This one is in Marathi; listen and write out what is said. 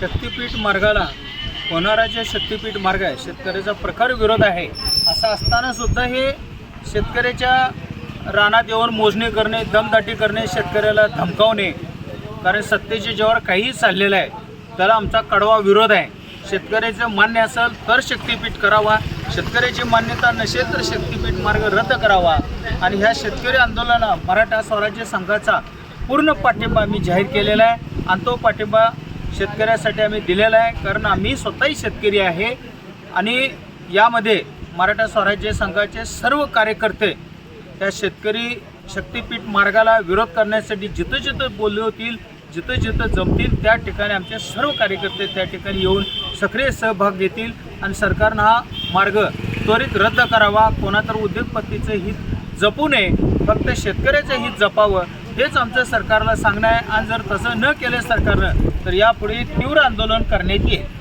शक्तीपीठ मार्गाला होणारा जे शक्तीपीठ मार्ग आहे शेतकऱ्याचा प्रखर विरोध आहे असं असताना सुद्धा हे शेतकऱ्याच्या रानात येऊन मोजणी करणे दमदाटी करणे शेतकऱ्याला धमकावणे कारण सत्तेच्या जेव्हा काहीही चाललेलं आहे त्याला आमचा कडवा विरोध आहे. शेतकऱ्याचं मान्य असेल तर शक्तीपीठ करावा शेतकऱ्याची मान्यता नसेल तर शक्तीपीठ मार्ग रद्द करावा. आणि ह्या शेतकरी आंदोलनाला मराठा स्वराज्य संघाचा पूर्ण पाठिंबा मी जाहीर केलेला आहे. आणि तो पाठिंबा शेतकऱ्यासाठी आम्ही दिलेला आहे कारण आम्ही स्वतःही शेतकरी आहे. आणि यामध्ये मराठा स्वराज्य संघाचे सर्व कार्यकर्ते त्या शेतकरी शक्तीपीठ मार्गाला विरोध करण्यासाठी जिथं जिथं बोलले होतील जिथं जिथं जमतील त्या ठिकाणी आमचे सर्व कार्यकर्ते त्या ठिकाणी येऊन सक्रिय सहभाग घेतील आणि सरकारनं हा मार्ग त्वरित रद्द करावा. कोणातर उद्योगपतीचं हित जपू नये फक्त शेतकऱ्याचं हित जपावं हेच आमचं सरकारला सांगणं आहे. आणि जर तसं न केलं सरकारनं तर यापुढे तीव्र आंदोलन करण्यात येईल.